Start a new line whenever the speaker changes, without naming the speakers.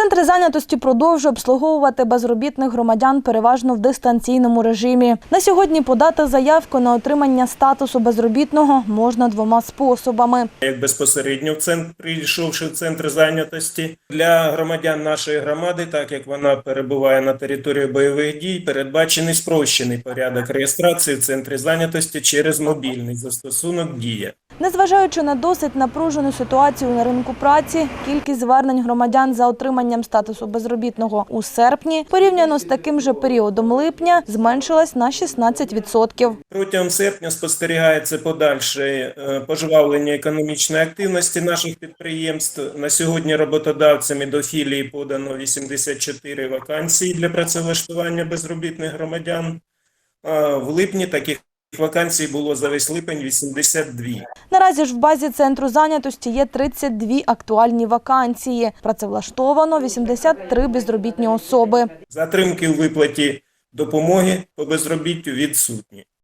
Центри зайнятості продовжує обслуговувати безробітних громадян переважно в дистанційному режимі. На сьогодні подати заявку на отримання статусу безробітного можна двома способами.
як безпосередньо в центр, прийшовши в центр зайнятості для громадян нашої громади, так як вона перебуває на території бойових дій, передбачений спрощений порядок реєстрації в центрі зайнятості через мобільний застосунок Дія.
Незважаючи на досить напружену ситуацію на ринку праці, кількість звернень громадян за отриманням статусу безробітного у серпні порівняно з таким же періодом липня зменшилась на 16%.
Протягом серпня спостерігається подальше е, пожвавлення економічної активності наших підприємств. На сьогодні роботодавцями до філії подано 84 вакансії для працевлаштування безробітних громадян. В липні таких вакансій було за весь липень 82.
Наразі ж в базі центру зайнятості є 32 актуальні вакансії. Працевлаштовано 83 безробітні особи.
Затримки у виплаті допомоги по безробіттю відсутні.